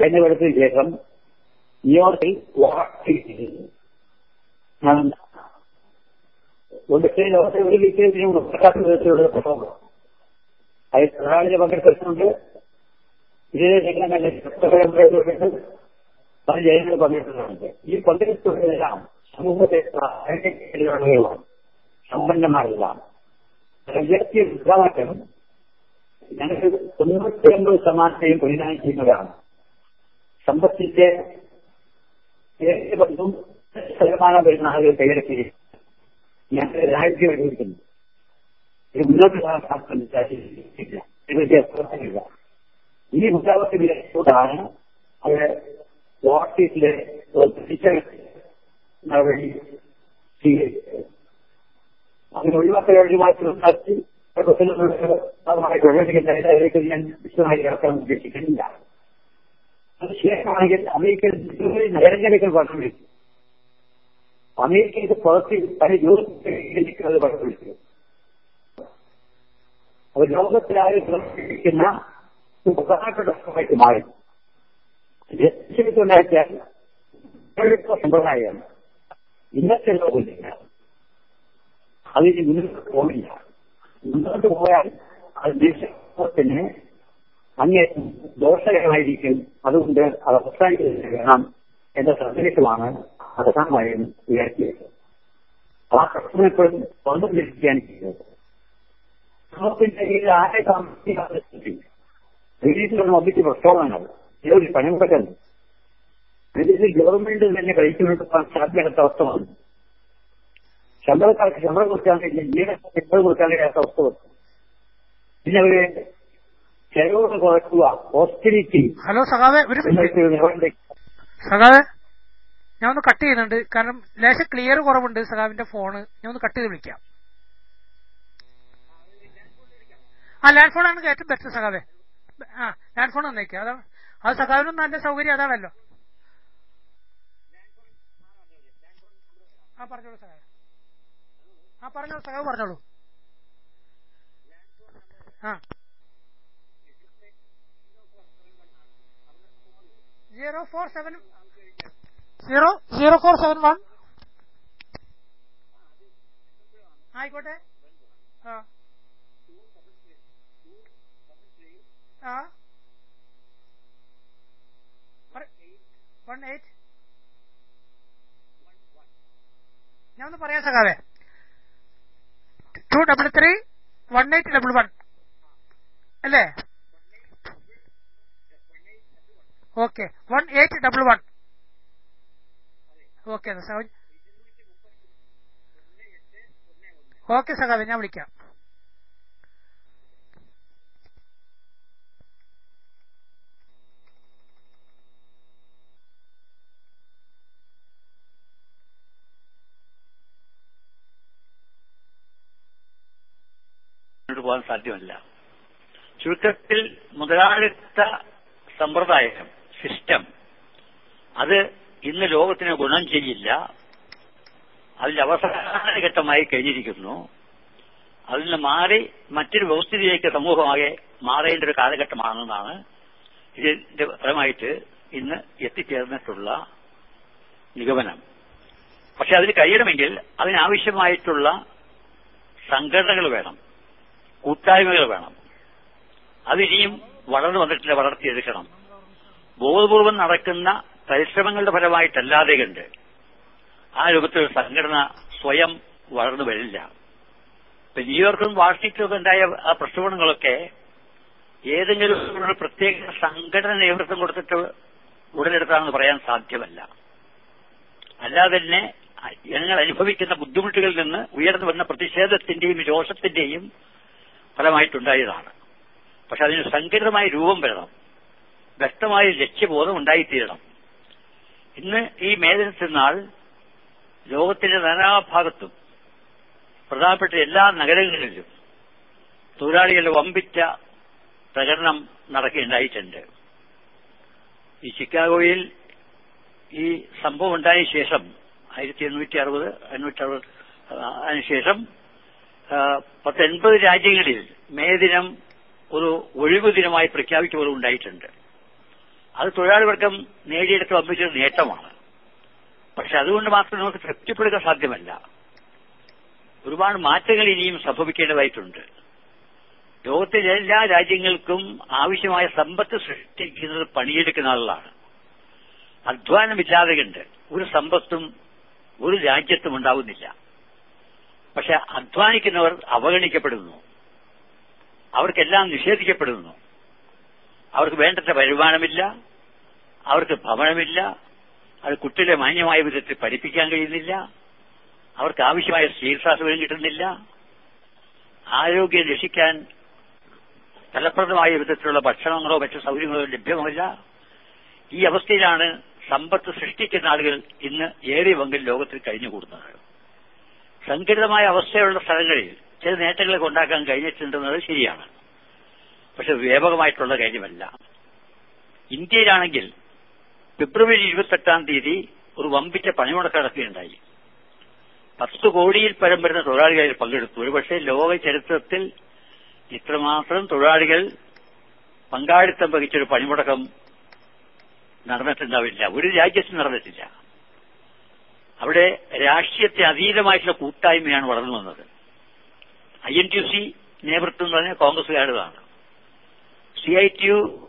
തെരഞ്ഞെടുപ്പിന് ശേഷം ന്യൂയോർക്കിൽ ഞാൻ ഒരു ലോകത്തെ ഒരു വിഷയത്തിനും ഉൾപ്പെടാത്ത വിധത്തിലുള്ള പ്രസംഗം. അതിൽ പ്രധാനമന്ത്രി പങ്കെടുത്തിട്ടുണ്ട്. ഇതിനെ പല ജനങ്ങൾ പങ്കെടുക്കുന്നുണ്ട് ഈ പങ്കെടുത്തവരെല്ലാം സമൂഹത്തെ സമ്പന്നമാരെല്ലാം വിദ്യാഭ്യാസം ഞങ്ങൾക്ക് തൊണ്ണൂറ്റി അമ്പത് ശതമാനത്തെയും പ്രതിദാനം ചെയ്യുന്നതാണ് സമ്പത്തിന്റെ ഏകദേശം ശതമാനം വരുന്ന ആളുകൾ കൈയടക്കി ഞങ്ങൾ രാജ്യം അനുഭവിക്കുന്നു ഇത് മുന്നോട്ട് സാധിക്കില്ല വ്യത്യാസമില്ല ഈ മുദ്രാവാക്യത്തിലാണ് അത് ഓഫീസിലെ നടപടി സ്വീകരിച്ചത് അതിന് ഒഴിവാക്കൽ മാറ്റി അതിലേക്ക് ഞാൻ വിശദമായി കിടക്കാൻ ഉദ്ദേശിക്കുന്നില്ല. ശേഷമാണെങ്കിൽ അമേരിക്കൻ നഗരങ്ങളിലേക്ക് പറഞ്ഞു വിളിച്ചു അമേരിക്കയിൽ പുറത്ത് പല യൂറോപ്പിലേക്ക് പറഞ്ഞു വിളിച്ചു അത് ലോകത്തിലായി പ്രവർത്തിക്കുന്ന പ്രധാനപ്പെട്ട സമയത്ത് മാറി ഉണ്ടാക്കിയാൽ സമ്പ്രദായമാണ് ഇന്നത്തെ ലോകമില്ല അതിന് മുന്നോട്ട് പോകില്ല മുന്നോട്ട് പോയാൽ അത് ദേശത്തിന് അങ്ങേ ദോഷകരമായിരിക്കും. അതുകൊണ്ട് അത് അവസാനിക്കുന്നത് വേണം എന്ന സന്ദേശമാണ് അവസാനമായും ഉയർത്തിയത്. ആ പ്രശ്നം എപ്പോഴും സ്വന്തം ചെയ്തത്. സമൂഹത്തിന്റെ കീഴിൽ ആരെ ഒന്നിച്ച് പ്രക്ഷോഭങ്ങൾ. ഇതൊരു പണി പറ്റുന്നു വിദേശിൽ ഗവൺമെന്റ് തന്നെ കഴിക്കുന്നത് സാധ്യത അവസ്ഥ വന്നു ശമ്പളക്കാർക്ക് ശമ്പളം കൊടുക്കാൻ ജീവനക്കാർക്ക് ശമ്പളം കൊടുക്കാൻ കഴിയാത്ത അവസ്ഥ വന്നു. പിന്നെ അവർ ചെലവുകൾ കുറക്കുക ഹോസ്പിറ്റലിറ്റി. ഹലോ സഖാവേ ഒരു സഖാവെ ഞാൻ ഒന്ന് കട്ട് ചെയ്യുന്നുണ്ട്. കാരണം ലേശം ക്ലിയർ കുറവുണ്ട് സഖാവിന്റെ ഫോണ്. ഞാൻ ഒന്ന് കട്ട് ചെയ്ത് വിളിക്കാം. ആ ലാൻഡ് ഫോണാണ് ഏറ്റവും ബെസ്റ്റ് സഖാവേ. ആ ലാൻഡ് ഫോൺ വന്നേക്കാം. അതാണ് അത് സഖാവിനും നല്ല സൗകര്യം അതാണല്ലോ. ആ പറഞ്ഞോളൂ സഖാവ്. ആ പറഞ്ഞോളൂ സഖാവ് പറഞ്ഞോളൂ. ആ. Zero four seven zero zero four seven one ആയിക്കോട്ടെ. ആ. ആ. വൺ എയ്റ്റ് ഞാൻ ഒന്ന് പറയാം സഖാവേ. Two double three one eight double one അല്ലേ? Okay. One eight double one. Okay okay സഹോദരൻ ഞാൻ വിളിക്കാം. പോകാൻ സാധ്യമല്ല. ചുരുക്കത്തിൽ മുതലാളിത്ത സമ്പ്രദായം സിസ്റ്റം. അത് ഇന്ന് ലോകത്തിന് ഗുണം ചെയ്യില്ല. അതിന്റെ അവസാന ഘട്ടമായി കഴിഞ്ഞിരിക്കുന്നു. അതിൽ നിന്ന് മാറി മറ്റൊരു വ്യവസ്ഥിതിയിലേക്ക് സമൂഹമാകെ മാറേണ്ട ഒരു കാലഘട്ടമാണെന്നാണ് ഇതിന്റെ ഫലമായിട്ട് ഇന്ന് എത്തിച്ചേർന്നിട്ടുള്ള നിഗമനം. പക്ഷെ അതിന് കഴിയണമെങ്കിൽ അതിനാവശ്യമായിട്ടുള്ള സംഘടനകൾ വേണം കൂട്ടായ്മകൾ വേണം. അതിനിയും വളർന്നു വന്നിട്ടില്ല വളർത്തിയെടുക്കണം. ബോധപൂർവം നടക്കുന്ന പരിശ്രമങ്ങളുടെ ഫലമായിട്ടല്ലാതെ കണ്ട് ആ രൂപത്തിൽ സംഘടന സ്വയം വളർന്നു വരില്ല. ഇപ്പൊ ന്യൂയോർക്കും വാഷിംഗ്ടണും ഉണ്ടായ ആ പ്രക്ഷോഭങ്ങളൊക്കെ ഏതെങ്കിലും ഒരു പ്രത്യേക സംഘടന നേതൃത്വം കൊടുത്തിട്ട് ഉടലെടുത്താണെന്ന് പറയാൻ സാധ്യമല്ല. അല്ലാതെ തന്നെ ജനങ്ങൾ അനുഭവിക്കുന്ന ബുദ്ധിമുട്ടുകളിൽ നിന്ന് ഉയർന്നു വന്ന പ്രതിഷേധത്തിന്റെയും രോഷത്തിന്റെയും ഫലമായിട്ടുണ്ടായതാണ്. പക്ഷെ അതിന് സംഘടിതമായ രൂപം വരണം. വ്യക്തമായ ലക്ഷ്യബോധം ഉണ്ടായിത്തീരണം. ഇന്ന് ഈ മേഖലത്തിനാൾ ലോകത്തിന്റെ നാനാഭാഗത്തും പ്രധാനപ്പെട്ട എല്ലാ നഗരങ്ങളിലും തൊഴിലാളികളുടെ വമ്പിച്ച പ്രകടനം നടക്കുകയുണ്ടായിട്ടുണ്ട്. ഈ ചിക്കാഗോയിൽ ഈ സംഭവം ഉണ്ടായ ശേഷം ആയിരത്തി എണ്ണൂറ്റി അറുപത് എണ്ണൂറ്റി അറുപത് അതിനുശേഷം പത്തൊൻപത് രാജ്യങ്ങളിൽ മേ ദിനം ഒരു ഒഴിവ് ദിനമായി പ്രഖ്യാപിക്കുക പോലും ഉണ്ടായിട്ടുണ്ട്. അത് തൊഴിലാളി വർഗം നേടിയെടുത്ത് വമ്പിച്ചൊരു നേട്ടമാണ്. പക്ഷെ അതുകൊണ്ട് മാത്രം നമുക്ക് തൃപ്തിപ്പെടുക സാധ്യമല്ല. ഒരുപാട് മാറ്റങ്ങൾ ഇനിയും സംഭവിക്കേണ്ടതായിട്ടുണ്ട്. ലോകത്തിലെ എല്ലാ രാജ്യങ്ങൾക്കും ആവശ്യമായ സമ്പത്ത് സൃഷ്ടിക്കുന്നത് പണിയെടുക്കുന്ന ആളുകളാണ്. അധ്വാനമില്ലാതെ കണ്ട് ഒരു സമ്പത്തും ഒരു രാജ്യത്തും ഉണ്ടാവുന്നില്ല. പക്ഷെ അധ്വാനിക്കുന്നവർ അവഗണിക്കപ്പെടുന്നു. അവർക്കെല്ലാം നിഷേധിക്കപ്പെടുന്നു. അവർക്ക് വേണ്ടത്ര വരുമാനമില്ല. അവർക്ക് ഭവനമില്ല. അത് കുട്ടികളെ മാന്യമായ വിധത്തിൽ പഠിപ്പിക്കാൻ കഴിയുന്നില്ല. അവർക്ക് ആവശ്യമായ ചികിത്സാ സൗകര്യം കിട്ടുന്നില്ല. ആരോഗ്യം രക്ഷിക്കാൻ ഫലപ്രദമായ വിധത്തിലുള്ള ഭക്ഷണങ്ങളോ മറ്റു സൗകര്യങ്ങളോ ലഭ്യമല്ല. ഈ അവസ്ഥയിലാണ് സമ്പത്ത് സൃഷ്ടിക്കുന്ന ആളുകൾ ഇന്ന് ഏറിയ പങ്കിൽ ലോകത്തിൽ കഴിഞ്ഞുകൂടുന്നത്. സംഘടിതമായ അവസ്ഥയുള്ള സ്ഥലങ്ങളിൽ ചില നേട്ടങ്ങളൊക്കെ ഉണ്ടാക്കാൻ കഴിഞ്ഞിട്ടുണ്ടെന്നത് ശരിയാണ്. പക്ഷെ വ്യാപകമായിട്ടുള്ള കാര്യമല്ല. ഇന്ത്യയിലാണെങ്കിൽ ഫെബ്രുവരി ഇരുപത്തെട്ടാം തീയതി ഒരു വമ്പിച്ച പണിമുടക്ക് നടക്കുകയുണ്ടായി. പത്ത് കോടിയിൽ പരം വരുന്ന തൊഴിലാളികൾ പങ്കെടുത്തു. ഒരുപക്ഷെ ലോക ചരിത്രത്തിൽ ഇത്രമാത്രം തൊഴിലാളികൾ പങ്കാളിത്തം വഹിച്ചൊരു പണിമുടക്കം നടന്നിട്ടുണ്ടാവില്ല. ഒരു രാജ്യത്തും നടന്നിട്ടില്ല. അവിടെ രാഷ്ട്രീയത്തെ അതീതമായിട്ടുള്ള കൂട്ടായ്മയാണ് വളർന്നു വന്നത്. ഐ എൻ ടി സി നേതൃത്വം എന്ന് പറഞ്ഞാൽ C I T U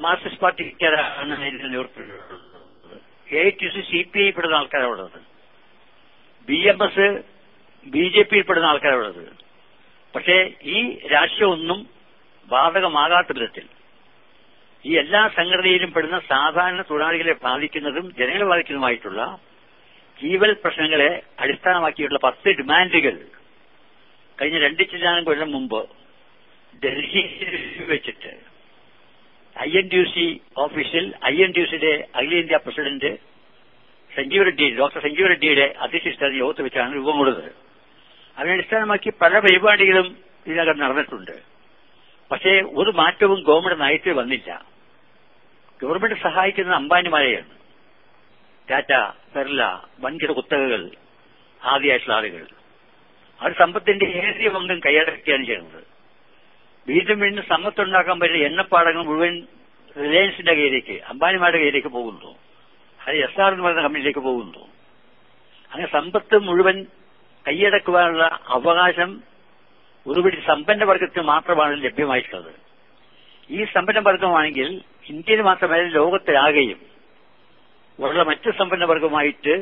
Marxist പാർട്ടിക്കാരാണ് നേതൃത്വത്തിലുള്ളത് A T C C P I പെടുന്ന ആൾക്കാരുള്ളത് B M S B J പിയിൽ പെടുന്ന ആൾക്കാരുള്ളത് പക്ഷേ ഈ രാഷ്ട്രീയമൊന്നും ബാധകമാകാത്ത വിധത്തിൽ ഈ എല്ലാ സംഘടനയിലും പെടുന്ന സാധാരണ തൊഴിലാളികളെ ബാധിക്കുന്നതും ജനങ്ങളെ ബാധിക്കുന്നതുമായിട്ടുള്ള ജീവൽ പ്രശ്നങ്ങളെ അടിസ്ഥാനമാക്കിയിട്ടുള്ള പത്ത് ഡിമാൻഡുകൾ കഴിഞ്ഞ രണ്ട് ചില്ലാനും കൊല്ലം മുമ്പ് ഡൽഹിയിൽ വെച്ചിട്ട് ഐ എൻ ടി സി ഓഫീസിൽ ഐ എൻ ടി സിയുടെ അഖിലേന്ത്യാ പ്രസിഡന്റ് സഞ്ജീവ് റെഡ്ഡി ഡോക്ടർ സഞ്ജീവ് റെഡ്ഡിയുടെ അധ്യക്ഷസ്ഥാന യോഗത്തിൽ വെച്ചാണ് രൂപം കൊടുത്തത് അതിനെ അടിസ്ഥാനമാക്കി പല പരിപാടികളും ഇതിനകം നടന്നിട്ടുണ്ട്. പക്ഷേ ഒരു മാറ്റവും ഗവൺമെന്റ് നയത്തിൽ വന്നില്ല. ഗവൺമെന്റ് സഹായിക്കുന്നത് അംബാനിമാരെയാണ് ടാറ്റ പെർല വൻകിട കുത്തകകൾ ആദ്യമായിട്ടുള്ള ആളുകൾ. അവർ സമ്പത്തിന്റെ ഏറിയ പങ്കും കൈയടക്കുകയാണ് ചെയ്യുന്നത്. വീണ്ടും വീണ്ടും സമ്പത്തുണ്ടാക്കാൻ പറ്റിയ എണ്ണപ്പാടങ്ങൾ മുഴുവൻ റിലയൻസിന്റെ കയ്യിലേക്ക് അംബാനിമാരുടെ കയ്യിലേക്ക് പോകുന്നു. അത് എസ് ആർ എന്ന് പറയുന്ന കമ്പനിയിലേക്ക് പോകുന്നു. അങ്ങനെ സമ്പത്ത് മുഴുവൻ കൈയടക്കുവാനുള്ള അവകാശം ഒരുപിടി സമ്പന്ന വർഗത്തിന് മാത്രമാണ് ലഭ്യമായിട്ടുള്ളത്. ഈ സമ്പന്ന വർഗമാണെങ്കിൽ ഇന്ത്യയിൽ മാത്രമല്ല ലോകത്തിലാകെയും ഉള്ള മറ്റ് സമ്പന്ന വർഗമായിട്ട്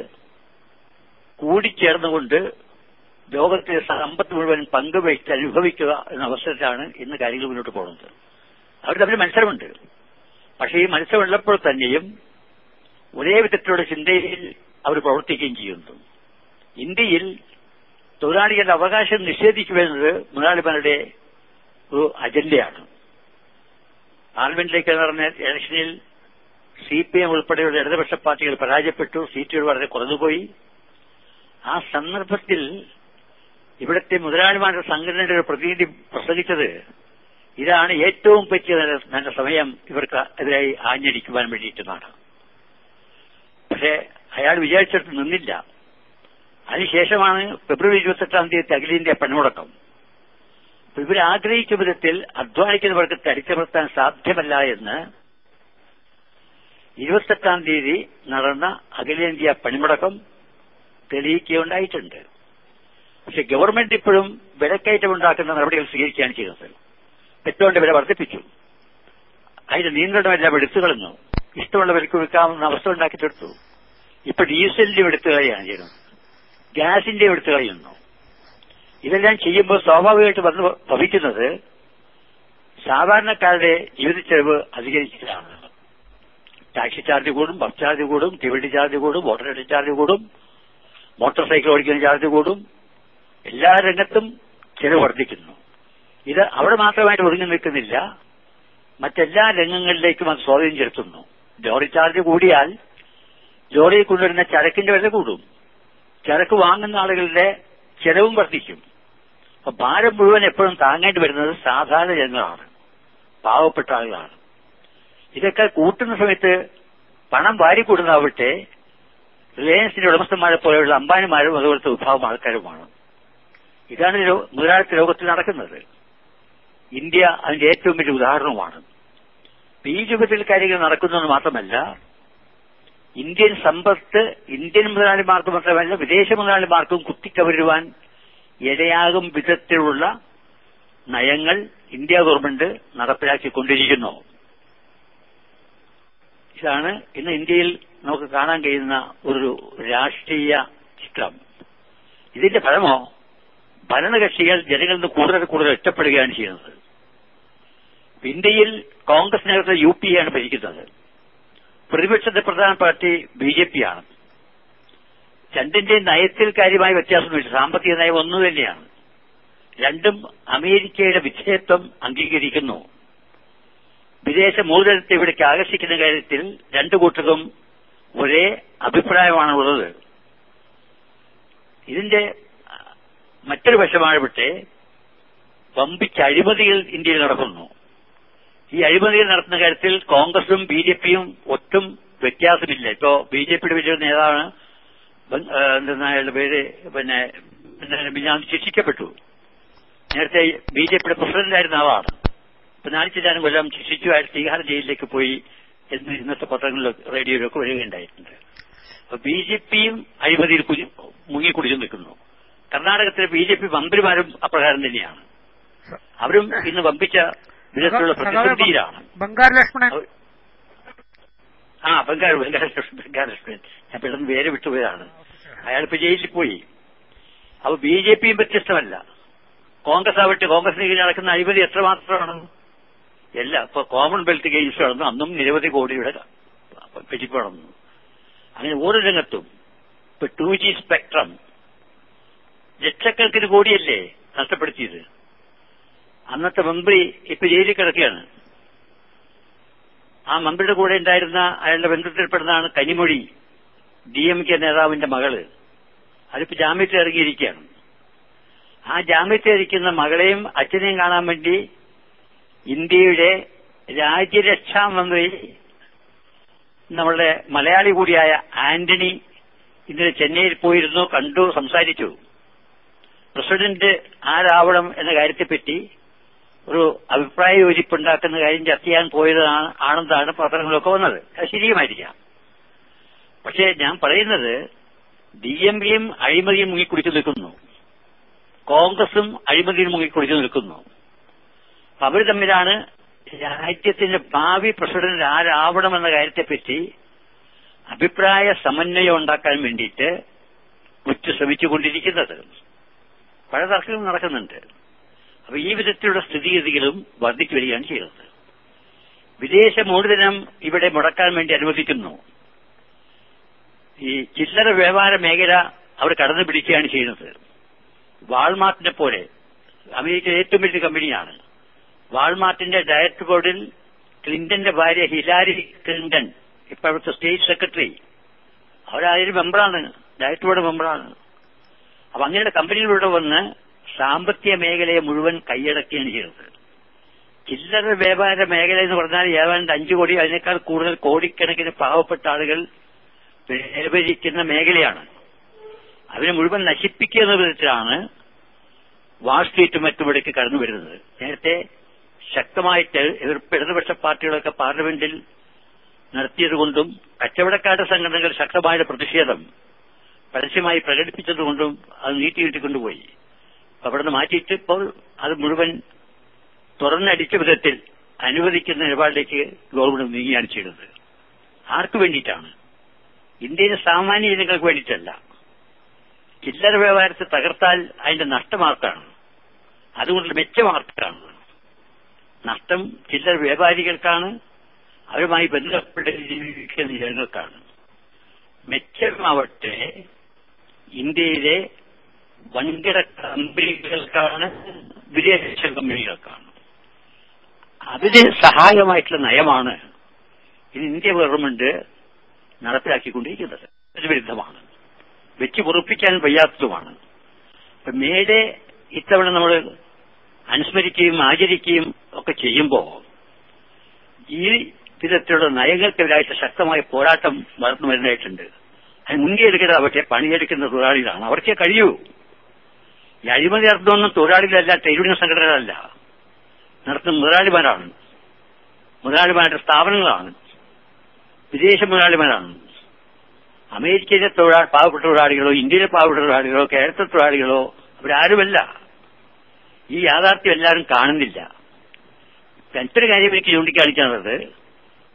കൂടിച്ചേർന്നുകൊണ്ട് ലോകത്തിലെ സമ്പത്ത് മുഴുവൻ പങ്കുവെച്ച് അനുഭവിക്കുക എന്ന അവസരത്തിലാണ് ഇന്ന് കാര്യങ്ങൾ മുന്നോട്ട് പോകുന്നത്. അവർ തമ്മിൽ മത്സരമുണ്ട്. പക്ഷേ ഈ മത്സരമുള്ളപ്പോൾ തന്നെയും ഒരേ വിധത്തിലുള്ള ചിന്തയിൽ അവർ പ്രവർത്തിക്കുകയും ചെയ്യുന്നു. ഇന്ത്യയിൽ തൊഴിലാളികളുടെ അവകാശം നിഷേധിക്കുമെന്നത് മുതലാളിമാരുടെ ഒരു അജണ്ടയാണ്. പാർലമെന്റിലേക്ക് നടന്ന ഇലക്ഷനിൽ സി പി എം ഉൾപ്പെടെയുള്ള ഇടതുപക്ഷ പാർട്ടികൾ പരാജയപ്പെട്ടു സീറ്റുകൾ വളരെ കുറഞ്ഞുപോയി. ആ സന്ദർഭത്തിൽ ഇവിടുത്തെ മുതലാളിമാരുടെ സംഘടനയുടെ ഒരു പ്രതിനിധി പ്രസംഗിച്ചത് ഇതാണ് ഏറ്റവും പറ്റിയ നല്ല സമയം ഇവർക്ക് എതിരായി ആഞ്ഞടിക്കുവാൻ വേണ്ടിയിട്ടെന്നാണ് പക്ഷേ അയാൾ വിചാരിച്ചിട്ട് നിന്നില്ല. അതിനുശേഷമാണ് ഫെബ്രുവരി ഇരുപത്തെട്ടാം തീയതി അഖിലേന്ത്യാ പണിമുടക്കം. ഇവർ ആഗ്രഹിച്ച വിധത്തിൽ അധ്വാനിക്കുന്നവർക്ക് തടിച്ചമർത്താൻ സാധ്യമല്ല എന്ന് ഇരുപത്തെട്ടാം തീയതി നടന്ന അഖിലേന്ത്യാ പണിമുടക്കം തെളിയിക്കുകയുണ്ടായിട്ടുണ്ട്. പക്ഷെ ഗവൺമെന്റ് ഇപ്പോഴും വിലക്കയറ്റം ഉണ്ടാക്കുന്ന നടപടികൾ സ്വീകരിക്കുകയാണ് ചെയ്യുന്നത്. പെട്രോളിന്റെ വില വർദ്ധിപ്പിച്ചു. അതിന്റെ നിയന്ത്രണം എല്ലാം എടുത്തു കളഞ്ഞു. ഇഷ്ടമുള്ള വിലക്ക് വിൽക്കാവുന്ന അവസ്ഥ ഉണ്ടാക്കി തീർത്തു ഇപ്പൊ ഡീസലിന്റെ എടുത്തു കളയാണ് ചെയ്യുന്നത്. ഗ്യാസിന്റെ എടുത്തു കളയുന്നു. ഇതെല്ലാം ചെയ്യുമ്പോൾ സ്വാഭാവികമായിട്ട് വന്ന് ഭവിക്കുന്നത് സാധാരണക്കാരുടെ ജീവിത ചെലവ് അധികരിച്ചിട്ടാണ്. ടാക്സി ചാർജ് കൂടും ബസ് ചാർജ് കൂടും തീവണ്ടി ചാർജ് കൂടും വോട്ടർ ചാർജ് കൂടും മോട്ടോർ സൈക്കിൾ ഓടിക്കുന്ന ചാർജ് കൂടും. എല്ലാ രംഗത്തും ചെലവ് വർദ്ധിക്കുന്നു. ഇത് അവിടെ മാത്രമായിട്ട് ഒതുങ്ങി നിൽക്കുന്നില്ല. മറ്റെല്ലാ രംഗങ്ങളിലേക്കും അത് സ്വാധീനം ചെലുത്തുന്നു. ലോറി ചാർജ് കൂടിയാൽ ലോറിയിൽ കൊണ്ടുവരുന്ന ചരക്കിന്റെ വില കൂടും. ചരക്ക് വാങ്ങുന്ന ആളുകളുടെ ചെലവും വർദ്ധിക്കും. അപ്പൊ ഭാരം മുഴുവൻ എപ്പോഴും താങ്ങേണ്ടി വരുന്നത് സാധാരണ ജനങ്ങളാണ്. പാവപ്പെട്ട ആളുകളാണ്. ഇതൊക്കെ കൂട്ടുന്ന സമയത്ത് പണം വാരി വാരിക്കൂടുന്നാവട്ടെ റിലയൻസിന്റെ ഉടമസ്ഥന്മാരെ പോലെയുള്ള അംബാനിമാരും അതുപോലത്തെ വിഭാഗം ആൾക്കാരുമാണ്. ഇതാണ് മുതലാളിത്ത ലോകത്തിൽ നടക്കുന്നത്. ഇന്ത്യ അതിന്റെ ഏറ്റവും വലിയ ഉദാഹരണവുമാണ് ഈ രൂപത്തിൽ കാര്യങ്ങൾ നടക്കുന്നത് മാത്രമല്ല ഇന്ത്യൻ സമ്പത്ത് ഇന്ത്യൻ മുതലാളിമാർക്ക് മാത്രമല്ല വിദേശ മുതലാളിമാർക്കും കുത്തിക്കവരുവാൻ ഇടയാകും വിധത്തിലുള്ള നയങ്ങൾ ഇന്ത്യ ഗവൺമെന്റ് നടപ്പിലാക്കിക്കൊണ്ടിരിക്കുന്നു. ഇതാണ് ഇന്ന് ഇന്ത്യയിൽ നമുക്ക് കാണാൻ കഴിയുന്ന ഒരു രാഷ്ട്രീയ ചിത്രം. ഇതിന്റെ ഫലമോ ഭരണകക്ഷികൾ ജനങ്ങളിൽ നിന്ന് കൂടുതൽ കൂടുതൽ ഒറ്റപ്പെടുകയാണ് ചെയ്യുന്നത്. ഇന്ത്യയിൽ കോൺഗ്രസിനകത്ത് യു പി ആണ് ഭരിക്കുന്നത്. പ്രതിപക്ഷത്തെ പ്രധാന പാർട്ടി ബി ജെ പി ആണ്. രണ്ടിന്റെ നയത്തിൽ കാര്യമായ വ്യത്യാസമൊന്നുമില്ല. സാമ്പത്തിക നയം ഒന്നു തന്നെയാണ്. രണ്ടും അമേരിക്കയുടെ വിധേയത്വം അംഗീകരിക്കുന്നു. വിദേശ മൂലധനത്തെ ഇവിടേക്ക് ആകർഷിക്കുന്ന കാര്യത്തിൽ രണ്ടു കൂട്ടർക്കും ഒരേ അഭിപ്രായമാണുള്ളത്. ഇതിന്റെ മറ്റൊരു വശമാകട്ടെ പമ്പിച്ച അഴിമതികൾ ഇന്ത്യയിൽ നടക്കുന്നു. ഈ അഴിമതികൾ നടത്തുന്ന കാര്യത്തിൽ കോൺഗ്രസും ബി ജെ പിയും ഒട്ടും വ്യത്യാസമില്ല. ഇപ്പോ ബി ജെ പിയുടെ വലിയൊരു നേതാവാണ് അയാളുടെ പേര് പിന്നെ ഞാൻ ശിക്ഷിക്കപ്പെട്ടു. നേരത്തെ ബി ജെ പിയുടെ പ്രസിഡന്റായിരുന്ന ആളാണ്. ഇപ്പൊ നാലിച്ചില്ലാനും കൊല്ലം ശിക്ഷിച്ചു അയാൾ തീഹാർ ജയിലിലേക്ക് പോയി എന്ന് ഇന്നത്തെ പത്രങ്ങളിലും റേഡിയോയിലൊക്കെ വരികയുണ്ടായിട്ടുണ്ട്. അപ്പൊ ബി ജെ പിയും അഴിമതിയിൽ മുങ്ങിക്കുടിച്ചു നിൽക്കുന്നു. കർണാടകത്തിലെ ബി ജെ പി മന്ത്രിമാരും അപ്രകാരം തന്നെയാണ്. അവരും ഇന്ന് വമ്പിച്ച വിധത്തിലുള്ള പ്രതിസന്ധിയിലാണ്. ആ ബംഗാൾ ബംഗാൾ ബംഗാൾ ലക്ഷ്മണൻ. ഞാൻ പെട്ടെന്ന് പേര് വിട്ടുപോയതാണ് അയാളിപ്പോ ജയിലിൽ പോയി. അപ്പൊ ബി ജെ പിയും വ്യത്യസ്തമല്ല. കോൺഗ്രസ് ആവട്ടെ കോൺഗ്രസിന് കീഴിൽ നടക്കുന്ന അഴിമതി എത്രമാത്രമാണ്? എല്ലാം ഇപ്പൊ കോമൺവെൽത്ത് ഗെയിംസ് നടന്നു. അന്നും നിരവധി കോടിയുടെ വെടിപ്പ് നടന്നു. അങ്ങനെ ഓരോ രംഗത്തും ഇപ്പൊ ടു ജി സ്പെക്ട്രം ലക്ഷക്കണക്കിന് കോടിയല്ലേ നഷ്ടപ്പെടുത്തിയത്. അന്നത്തെ മന്ത്രി ഇപ്പൊ ജയിലിൽ കിടക്കുകയാണ്. ആ മന്ത്രിയുടെ കൂടെ ഉണ്ടായിരുന്ന അയാളുടെ ബന്ധത്തിൽപ്പെടുന്നതാണ് കനിമൊഴി ഡി എം കെ നേതാവിന്റെ മകൾ. അതിപ്പോ ജാമ്യത്തിൽ ഇറങ്ങിയിരിക്കുകയാണ്. ആ ജാമ്യത്തിൽ ഇരിക്കുന്ന മകളെയും അച്ഛനെയും കാണാൻ വേണ്ടി ഇന്ത്യയുടെ രാജ്യരക്ഷാ മന്ത്രി നമ്മളുടെ മലയാളി കൂടിയായ ആന്റണി ഇന്നലെ ചെന്നൈയിൽ പോയിരുന്നു കണ്ടു സംസാരിച്ചു. പ്രസിഡന്റ് ആരാവണം എന്ന കാര്യത്തെപ്പറ്റി ഒരു അഭിപ്രായ യോജിപ്പുണ്ടാക്കുന്ന കാര്യം ചർച്ച ചെയ്യാൻ പോയതാണ് ആണെന്നാണ് പത്രങ്ങളൊക്കെ വന്നത്. അത് ശരിയുമായിരിക്കാം. പക്ഷേ ഞാൻ പറയുന്നത് ഡി എം പിയും അഴിമതിയും മുങ്ങിക്കുടിച്ചു നിൽക്കുന്നു. കോൺഗ്രസും അഴിമതിയിൽ മുങ്ങിക്കുടിച്ചു നിൽക്കുന്നു. അവർ തമ്മിലാണ് രാജ്യത്തിന്റെ ഭാവി പ്രസിഡന്റ് ആരാവണമെന്ന കാര്യത്തെപ്പറ്റി അഭിപ്രായ സമന്വയം ഉണ്ടാക്കാൻ വേണ്ടിയിട്ട് ഉച്ച ശ്രമിച്ചുകൊണ്ടിരിക്കുന്നത് പല തർക്കങ്ങളും നടക്കുന്നുണ്ട്. അപ്പൊ ഈ വിധത്തിലുള്ള സ്ഥിതിഗതികളും വർദ്ധിച്ചു വരികയാണ് ചെയ്യുന്നത്. വിദേശ മൂലധനം ഇവിടെ മുടക്കാൻ വേണ്ടി അനുവദിക്കുന്നു. ഈ ചില്ലറ വ്യാപാര മേഖല അവർ കടന്നു പിടിക്കുകയാണ് ചെയ്യുന്നത്. വാൾമാർട്ടിനെ പോലെ അമേരിക്കയിലെ ഏറ്റവും വലിയ കമ്പനിയാണ്. വാൾമാർട്ടിന്റെ ഡയറക്ടർ ബോർഡിൽ ക്ലിന്റന്റെ ഭാര്യ ഹിലാരി ക്ലിന്റൺ ഇപ്പോഴത്തെ സ്റ്റേറ്റ് സെക്രട്ടറി അവരായൊരു മെമ്പറാണ് ഡയറക്ടർ ബോർഡ് മെമ്പറാണ്. അപ്പൊ അങ്ങനെയുള്ള കമ്പനികളിലൂടെ വന്ന് സാമ്പത്തിക മേഖലയെ മുഴുവൻ കൈയടക്കുകയാണ് ചെയ്തത് ചില്ലറ വ്യാപാര മേഖല എന്ന് പറഞ്ഞാൽ ഏതാണ്ട് അഞ്ചു കോടി അതിനേക്കാൾ കൂടുതൽ കോടിക്കണക്കിന് പാവപ്പെട്ട ആളുകൾ വ്യാപരിക്കുന്ന മേഖലയാണ്. അതിനെ മുഴുവൻ നശിപ്പിക്കുക എന്ന വിധത്തിലാണ് വാൾ സ്ട്രീറ്റും മറ്റുമിടയ്ക്ക് കടന്നു വരുന്നത്. നേരത്തെ ശക്തമായിട്ട് എതിർപ്പ് ഇടതുപക്ഷ പാർട്ടികളൊക്കെ പാർലമെന്റിൽ നടത്തിയതുകൊണ്ടും കച്ചവടക്കാരുടെ സംഘടനകൾ ശക്തമായ പ്രതിഷേധം പരസ്യമായി പ്രകടിപ്പിച്ചതുകൊണ്ടും അത് നീട്ടി നീട്ടിക്കൊണ്ടുപോയി അവിടെ നിന്ന് മാറ്റിയിട്ട് ഇപ്പോൾ അത് മുഴുവൻ തുറന്നടിച്ച വിധത്തിൽ അനുവദിക്കുന്ന നിലപാടിലേക്ക് ഗവൺമെന്റ് നീങ്ങിയാണ് ചെയ്തത്. ആർക്ക് വേണ്ടിയിട്ടാണ്? ഇന്ത്യയിലെ സാമാന്യ ജനങ്ങൾക്ക് വേണ്ടിയിട്ടല്ല. ചില്ലറ വ്യവഹാരത്തെ തകർത്താൽ അതിന്റെ നഷ്ടമാർക്കാണ് അതുകൊണ്ടുള്ള അതുകൊണ്ട് മെച്ചമാർക്കാണ് നഷ്ടം ചില്ലറ വ്യാപാരികൾക്കാണ് അവരുമായി ബന്ധപ്പെട്ട് ജീവിക്കുന്ന ജനങ്ങൾക്കാണ്. മെച്ചമാവട്ടെ ഇന്ത്യയിലെ വൻകിട കമ്പനികൾക്കാണ് വിദേശ കമ്പനികൾക്കാണ് അതിന് സഹായമായിട്ടുള്ള നയമാണ് ഇത് ഇന്ത്യ ഗവൺമെന്റ് നടപ്പിലാക്കിക്കൊണ്ടിരിക്കുന്നത്. വിരുദ്ധമാണ്. വെച്ച് പൊറുപ്പിക്കാൻ വയ്യാത്തതുമാണ്. അപ്പൊ മേടെ ഇത്തവണ നമ്മൾ അനുസ്മരിക്കുകയും ആചരിക്കുകയും ഒക്കെ ചെയ്യുമ്പോൾ ഈ വിധത്തിലുള്ള നയങ്ങൾക്കെതിരായിട്ട് ശക്തമായ പോരാട്ടം വളർന്നു വരുന്നതായിട്ടുണ്ട്. അവരുടെ പണിയെടുക്കുന്ന തൊഴിലാളികളാണ്. അവർക്കേ കഴിയൂ. ഈ അഴിമതി നടത്തുന്ന തൊഴിലാളികളല്ല തെരുവിന സംഘടനകളല്ല. നടത്തുന്ന മുതലാളിമാരാണ്. മുതലാളിമാരുടെ സ്ഥാപനങ്ങളാണ്. വിദേശ മുതലാളിമാരാണ്. അമേരിക്കയിലെ തൊഴിലാളി പാവപ്പെട്ട തൊഴിലാളികളോ ഇന്ത്യയിലെ പാവപ്പെട്ട തൊഴിലാളികളോ കേരളത്തിലെ തൊഴിലാളികളോ അവരാരുമല്ല. ഈ യാഥാർത്ഥ്യം എല്ലാവരും കാണുന്നില്ല. മറ്റൊരു കാര്യം എനിക്ക് ചൂണ്ടിക്കാണിക്കാനുള്ളത്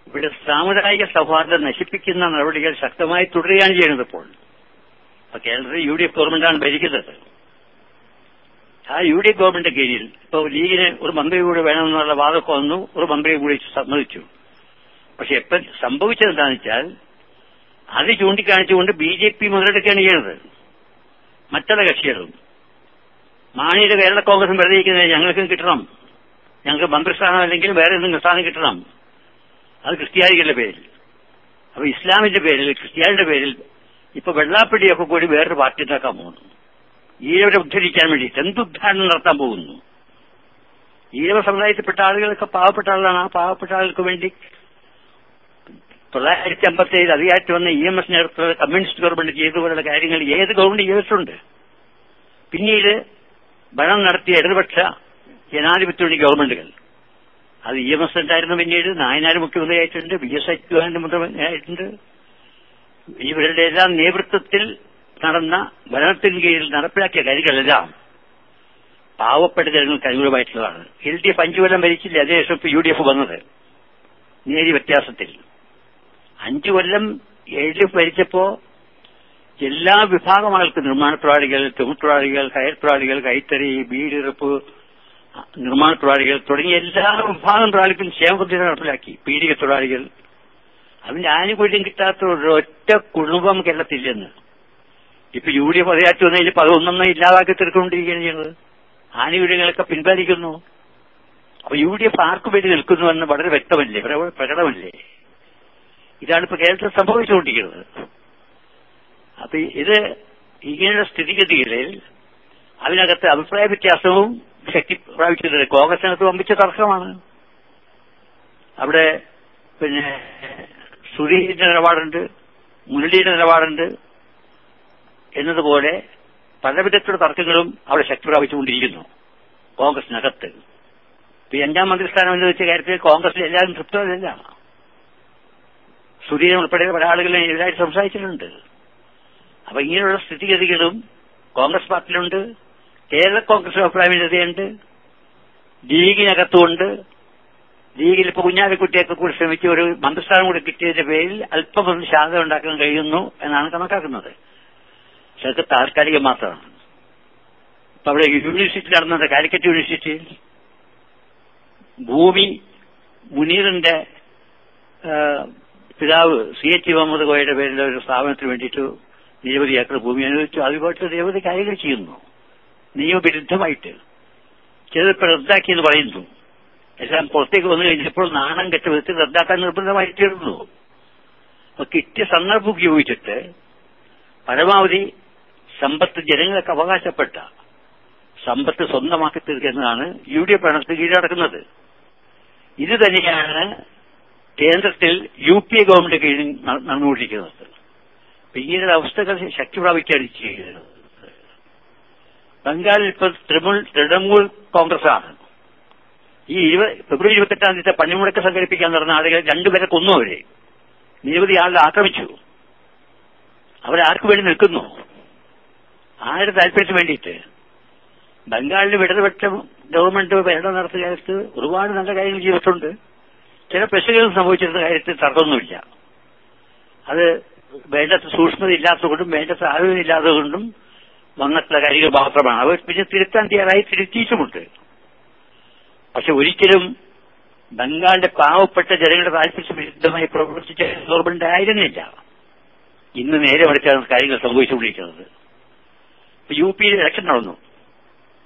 ഇവിടെ സാമുദായിക സൗഹാർദ്ദം നശിപ്പിക്കുന്ന നടപടികൾ ശക്തമായി തുടരുകയാണ് ചെയ്യുന്നത് ഇപ്പോൾ. അപ്പൊ കേരളത്തിൽ യു ഡി എഫ് ഗവൺമെന്റാണ് ഭരിക്കുന്നത്. ആ യു ഡി എഫ് ഗവൺമെന്റ് കീഴിൽ ഇപ്പൊ ലീഗിന് ഒരു മന്ത്രി കൂടി വേണമെന്നുള്ള വാദമൊക്കെ വന്നു. ഒരു മന്ത്രിയെ കൂടി സമ്മതിച്ചു. പക്ഷെ എപ്പം സംഭവിച്ചത് എന്താണെന്ന് വെച്ചാൽ അത് ചൂണ്ടിക്കാണിച്ചുകൊണ്ട് ബി ജെ പി മുതലെടുക്കുകയാണ് ചെയ്യുന്നത്. മറ്റുള്ള കക്ഷികളും. മാണിയുടെ കേരള കോൺഗ്രസും വെറുതെ ഇരിക്കുന്നത് ഞങ്ങൾക്കും കിട്ടണം. ഞങ്ങൾക്ക് മന്ത്രിസ്ഥാനം അല്ലെങ്കിൽ വേറെ എന്തെങ്കിലും സ്ഥാനം കിട്ടണം. അത് ക്രിസ്ത്യാനികളുടെ പേരിൽ. അപ്പൊ ഇസ്ലാമിന്റെ പേരിൽ ക്രിസ്ത്യാനിയുടെ പേരിൽ ഇപ്പൊ വെള്ളാപ്പള്ളിയൊക്കെ കൂടി വേറൊരു പാർട്ടി ഉണ്ടാക്കാൻ പോകുന്നു. ഈഴവരെ ഉദ്ധരിക്കാൻ വേണ്ടി എന്തുദ്ധാരണം നടത്താൻ പോകുന്നു? ഈഴവ സമുദായത്തിൽപ്പെട്ട ആളുകളൊക്കെ പാവപ്പെട്ട ആളുകളാണ്. ആ പാവപ്പെട്ട ആളുകൾക്ക് വേണ്ടി തൊള്ളായിരത്തി അമ്പത്തി ഏഴ് അധികാരത്തിൽ വന്ന ഇ എം എസ് നേതൃത്വത്തിലുള്ള കമ്മ്യൂണിസ്റ്റ് ഗവൺമെന്റ് ചെയ്തുപോലുള്ള കാര്യങ്ങൾ ഏത് ഗവൺമെന്റ് ചെയ്തിട്ടുണ്ട്? പിന്നീട് ഭരണം നടത്തിയ ഇടതുപക്ഷ ജനാധിപത്യ ഗവൺമെന്റുകൾ. അത് ഇ എം എസ് ഉണ്ടായിരുന്നു പിന്നീട്. നായനാർ മുഖ്യമന്ത്രിയായിട്ടുണ്ട്. വി എസ് അച്യുതാനന്ദ മുഖ്യമന്ത്രിയായിട്ടുണ്ട്. ഇവരുടെ എല്ലാം നേതൃത്വത്തിൽ നടന്ന ഭരണത്തിന് കീഴിൽ നടപ്പിലാക്കിയ കാര്യങ്ങളെല്ലാം പാവപ്പെട്ട ജനങ്ങൾക്ക് അനുകൂലമായിട്ടുള്ളതാണ്. എൽ ഡി എഫ് അഞ്ചു കൊല്ലം ഭരിച്ചില്ല? അതേശം ഇപ്പൊ യു ഡി എഫ് വന്നത്. നേരിയ വ്യത്യാസത്തിൽ. അഞ്ചു കൊല്ലം എൽ ഡി എഫ് ഭരിച്ചപ്പോ എല്ലാ വിഭാഗം നിർമ്മാണ തൊഴിലാളികൾ തൊഴിൽ തൊഴിലാളികൾ കയർ തൊഴിലാളികൾ കൈത്തറി ബീഡിറപ്പ് നിർമ്മാണ തൊഴിലാളികൾ തുടങ്ങിയ എല്ലാ വിഭാഗം തൊഴിലാളിക്കും ക്ഷേമ പദ്ധതി നടപ്പിലാക്കി. പീഡിക തൊഴിലാളികൾ. അതിന്റെ ആനുകൂല്യം കിട്ടാത്ത ഒരൊറ്റ കുടുംബം കേരളത്തില്ലെന്ന് ഇപ്പൊ യു ഡി എഫ് അധികാരത്തിൽ വന്നതിൽ പതൊന്നൊന്നും ഇല്ലാതാക്കി തീർക്കൊണ്ടിരിക്കുകയാണ് ചെയ്യുന്നത്. ആനുകൂല്യങ്ങളൊക്കെ പിൻവലിക്കുന്നു. അപ്പൊ യു ഡി എഫ് ആർക്കു വേണ്ടി നിൽക്കുന്നുവെന്ന് വളരെ വ്യക്തമല്ലേ? പ്രകടമല്ലേ? ഇതാണ് ഇപ്പൊ കേരളത്തിൽ സംഭവിച്ചുകൊണ്ടിരിക്കുന്നത്. അപ്പൊ ഇത് ഇങ്ങനെയുള്ള സ്ഥിതിഗതികളിൽ അതിനകത്ത് അഭിപ്രായ വ്യത്യാസവും ശക്തി പ്രാപിച്ചിട്ടുണ്ട് കോൺഗ്രസിനകത്ത് വമ്പിച്ച തർക്കമാണ്. അവിടെ പിന്നെ സുധീരിന്റെ നിലപാടുണ്ട് മുരളിയുടെ നിലപാടുണ്ട് എന്നതുപോലെ പലവിധത്തിലുള്ള തർക്കങ്ങളും അവിടെ ശക്തി പ്രാപിച്ചുകൊണ്ടിരിക്കുന്നു കോൺഗ്രസിനകത്ത്. ഇപ്പൊ അഞ്ചാം മന്ത്രിസ്ഥാനം എന്ന് വെച്ച കാര്യത്തിൽ കോൺഗ്രസിൽ എല്ലാവരും തൃപ്തരല്ല. സുധീരൻ ഉൾപ്പെടെ പല ആളുകളും എതിരായിട്ട് സംസാരിച്ചിട്ടുണ്ട്. അപ്പൊ ഇങ്ങനെയുള്ള സ്ഥിതിഗതികളും കോൺഗ്രസ് പാർട്ടിയിലുണ്ട് കേരള കോൺഗ്രസ് ഓഫ് അഭിപ്രായവിധതയുണ്ട് ലീഗിനകത്തുമുണ്ട് ലീഗിൽ ഇപ്പൊ കുഞ്ഞാലിക്കുട്ടിയൊക്കെ കൂടി ശ്രമിച്ച് ഒരു മന്ത്രിസ്ഥാനം കൂടി കിട്ടിയതിന്റെ പേരിൽ അല്പം ഒന്ന് ശാന്ത ഉണ്ടാക്കാൻ കഴിയുന്നു എന്നാണ് കണക്കാക്കുന്നത്. പക്ഷെ അതൊക്കെ താൽക്കാലികം മാത്രമാണ്. ഇപ്പൊ അവിടെ യൂണിവേഴ്സിറ്റി നടന്നത് കാലിക്കറ്റ് യൂണിവേഴ്സിറ്റിയിൽ ഭൂമി മുനീറിന്റെ പിതാവ് സി എച്ച് മുഹമ്മദ് കോയയുടെ പേരിൽ ഒരു സ്ഥാപനത്തിന് വേണ്ടിയിട്ട് നിരവധി ഏക്കർ ഭൂമി അനുവദിച്ചു. അതുപോലത്തെ നിരവധി കാര്യങ്ങൾ ചെയ്യുന്നു. നിയമവിരുദ്ധമായിട്ട് ചിലപ്പോൾ റദ്ദാക്കിയെന്ന് പറയുന്നു. എല്ലാം പുറത്തേക്ക് വന്നു കഴിഞ്ഞപ്പോൾ നാണം കെട്ട വിധത്തിൽ റദ്ദാക്കാൻ നിർബന്ധമായിട്ടിരുന്നു അപ്പൊ കിട്ടിയ സന്ദർഭം ഉപയോഗിച്ചിട്ട് പരമാവധി സമ്പത്ത് ജനങ്ങൾക്ക് അവകാശപ്പെട്ട സമ്പത്ത് സ്വന്തമാക്കി തീർക്കുന്നതാണ് യു ഡി എഫ് ഭരണത്തിൽ കീഴടക്കുന്നത് ഇത് തന്നെയാണ് കേന്ദ്രത്തിൽ യു പി എ ഗവൺമെന്റ് കീഴിൽ നടന്നുകൊണ്ടിരിക്കുന്നത്. പിന്നീട് അവസ്ഥകൾ ശക്തി പ്രാപിക്കുകയാണ് ചെയ്യുന്നത്. ബംഗാളിൽ ഇപ്പോൾ തൃണമൂൽ തൃണമൂൽ കോൺഗ്രസ് ആണ് ഈ ഇരുപത് ഫെബ്രുവരി ഇരുപത്തെട്ടാം തീയതി പണിമുടക്ക് സംഘടിപ്പിക്കാൻ നടന്ന ആളുകൾ രണ്ടുപേരെ കൊന്നു അവരെ. നിരവധി ആളുകൾ ആക്രമിച്ചു. അവരാർക്കു വേണ്ടി നിൽക്കുന്നു. ആരുടെ താല്പര്യത്തിന് വേണ്ടിയിട്ട്? ബംഗാളിൽ ഇടതുപക്ഷ ഗവൺമെന്റ് ഭരണം നടത്തിയ കാലത്ത് ഒരുപാട് നല്ല കാര്യങ്ങൾ ചെയ്തിട്ടുണ്ട്. ചില പ്രശ്നങ്ങൾ സംഭവിച്ചിരുന്ന കാര്യത്തിൽ തർക്കമൊന്നുമില്ല. അത് വേണ്ടത്ര സൂക്ഷ്മത ഇല്ലാത്തതുകൊണ്ടും വേണ്ടത്ര ആലോചനയില്ലാത്തതുകൊണ്ടും വന്നിട്ടുള്ള കാര്യങ്ങൾ മാത്രമാണ്. അവർ പിന്നെ തിരുത്താൻ തയ്യാറായി. തിരുത്തിയിട്ടുമുണ്ട്. പക്ഷെ ഒരിക്കലും ബംഗാളിന്റെ പാവപ്പെട്ട ജനങ്ങളുടെ താല്പര്യം വിരുദ്ധമായി പ്രവർത്തിച്ച ഗവൺമെന്റ് ആയിരുന്നില്ല ഇന്ന് നേരെ മറിച്ചാണ് കാര്യങ്ങൾ സംഭവിച്ചുകൊണ്ടിരിക്കുന്നത്. യു പിയിൽ ഇലക്ഷൻ നടന്നു.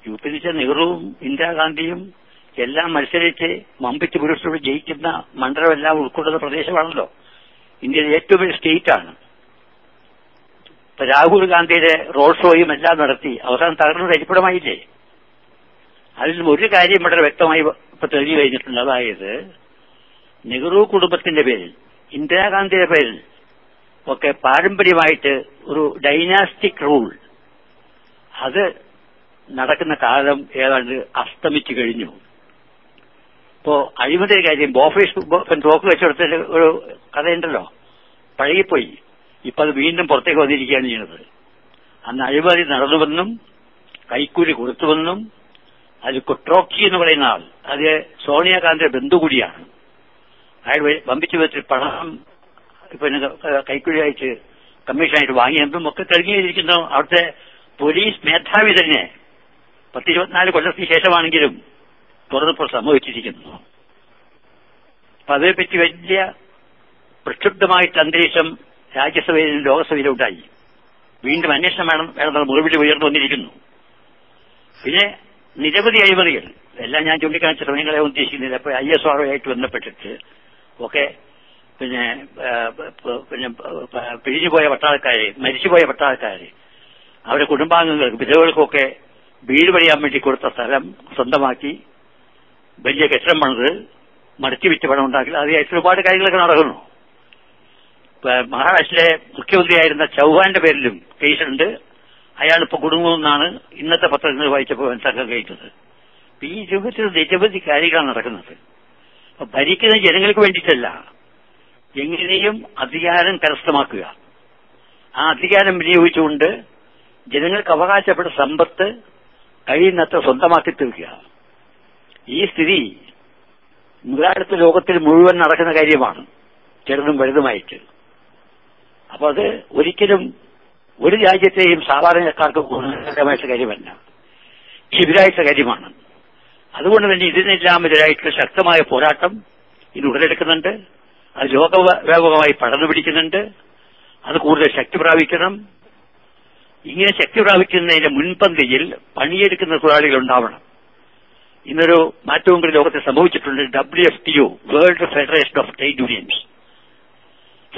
യു പി എന്ന് വെച്ചാൽ നെഹ്റുവും ഇന്ദിരാഗാന്ധിയും എല്ലാം മത്സരിച്ച് മമ്പിച്ച് പുരുഷരോട് ജയിക്കുന്ന മണ്ഡലമെല്ലാം ഉൾക്കൊള്ളുന്ന പ്രദേശമാണല്ലോ. ഇന്ത്യയിലെ ഏറ്റവും വലിയ സ്റ്റേറ്റ് ആണ് രാഹുൽ ഗാന്ധിയുടെ റോഡ് ഷോയും എല്ലാം നടത്തി. അവസാനം തകർന്നത് തരിപ്പടമായില്ലേ അതിൽ ഒരു കാര്യം വളരെ വ്യക്തമായി ഇപ്പൊ തെളിഞ്ഞു കഴിഞ്ഞിട്ടുണ്ട്. അതായത് നെഹ്റു കുടുംബത്തിന്റെ പേരിൽ ഇന്ദിരാഗാന്ധിയുടെ പേരിൽ ഒക്കെ പാരമ്പര്യമായിട്ട് ഒരു ഡൈനാസ്റ്റിക് റൂൾ. അത് നടക്കുന്ന കാലം ഏതാണ്ട് അസ്തമിച്ചു കഴിഞ്ഞു. ഇപ്പോ അഴിമതി കാര്യം ബോഫീസ് തോക്ക് വെച്ചെടുത്തിട്ട് ഒരു കഥയുണ്ടല്ലോ. പഴകിപ്പോയി. ഇപ്പൊ അത് വീണ്ടും പുറത്തേക്ക് വന്നിരിക്കുകയാണ് ചെയ്യുന്നത്. അന്ന് അഴിമതി നടന്നുവെന്നും കൈക്കൂലി കൊടുത്തുവെന്നും അത് കുട്രോക്കി എന്ന് പറയുന്ന ആൾ അത് സോണിയാഗാന്ധിയുടെ ബന്ധു കൂടിയാണ്. അയാൾ വമ്പിച്ചു വെച്ച് പണം ഇപ്പൊ കൈക്കൂലി ആയിട്ട് കമ്മീഷനായിട്ട് വാങ്ങിയതും ഒക്കെ തെളിഞ്ഞിരിക്കുന്നു അവിടുത്തെ പോലീസ് മേധാവി തന്നെ പത്തിരുപത്തിനാല് കൊല്ലത്തിന് ശേഷമാണെങ്കിലും തുറന്നപ്പോൾ സംഭവിച്ചിരിക്കുന്നു അപ്പൊ അതേപ്പറ്റി വലിയ പ്രക്ഷുബ്ധമായിട്ട് അന്തരീക്ഷം രാജ്യസഭയിലും ലോകസഭയിലും ഉണ്ടായി വീണ്ടും അന്വേഷണം വേണം വേണം മുറിവിട്ട് ഉയർന്നു വന്നിരിക്കുന്നു. പിന്നെ നിരവധി അഴിമതികൾ. എല്ലാം ഞാൻ ചൂണ്ടിക്കാണിച്ച ശ്രമങ്ങളെ ഉദ്ദേശിക്കുന്നില്ല അപ്പോൾ ഐ എസ് ആറുമായിട്ട് ബന്ധപ്പെട്ടിട്ട് ഒക്കെ പിന്നെ പിന്നെ പിരിഞ്ഞുപോയ പട്ടാൾക്കാര് മരിച്ചുപോയ പട്ടാൾക്കാര് അവരുടെ കുടുംബാംഗങ്ങൾക്ക് വിധവകൾക്കൊക്കെ വീട് പണിയാൻ വേണ്ടി കൊടുത്ത സ്ഥലം സ്വന്തമാക്കി. വലിയ കെട്ടിടം പണിത് മടക്കി വിറ്റ് പണം ഉണ്ടാക്കി. അതിനായിട്ട് ഒരുപാട് കാര്യങ്ങളൊക്കെ നടക്കുന്നു. മഹാരാഷ്ട്രയിലെ മുഖ്യമന്ത്രിയായിരുന്ന ചൌഹാന്റെ പേരിലും കേസുണ്ട്. അയാളിപ്പോ കുടുങ്ങുമെന്നാണ് ഇന്നത്തെ പത്രങ്ങൾ വായിച്ചപ്പോൾ മനസ്സിലാക്കാൻ കഴിയുന്നത്. ഈ രൂപത്തിൽ നിരവധി കാര്യങ്ങളാണ് നടക്കുന്നത്. ഭരിക്കുന്ന ജനങ്ങൾക്ക് വേണ്ടിയിട്ടല്ല. എങ്ങനെയും അധികാരം കരസ്ഥമാക്കുക. ആ അധികാരം വിനിയോഗിച്ചുകൊണ്ട് ജനങ്ങൾക്ക് അവകാശപ്പെട്ട സമ്പത്ത് കഴിയുന്നത്ര സ്വന്തമാക്കി തീർക്കുക. ഈ സ്ഥിതി മുതലാളിത്ത ലോകത്തിൽ മുഴുവൻ നടക്കുന്ന കാര്യമാണ് ചെറുതും വലുതുമായിട്ട്. അപ്പൊ അത് ഒരിക്കലും ഒരു രാജ്യത്തെയും സാധാരണക്കാർക്ക് ഗുണകരമായിട്ടുള്ള കാര്യമല്ല. എതിരായിട്ട് കാര്യമാണ്. അതുകൊണ്ട് തന്നെ ഇതിനെല്ലാം എതിരായിട്ടുള്ള ശക്തമായ പോരാട്ടം ഇത് ഉടലെടുക്കുന്നുണ്ട്. അത് ലോകവ്യാപകമായി പടർന്നു പിടിക്കുന്നുണ്ട്. അത് കൂടുതൽ ശക്തി പ്രാപിക്കണം. ഇങ്ങനെ ശക്തി പ്രാപിക്കുന്നതിന്റെ മുൻപന്തിയിൽ പണിയെടുക്കുന്ന തൊഴിലാളികൾ ഉണ്ടാവണം. ഇന്നൊരു മാറ്റവും കൂടി ലോകത്ത് സംഭവിച്ചിട്ടുണ്ട്. W world federation of trade unions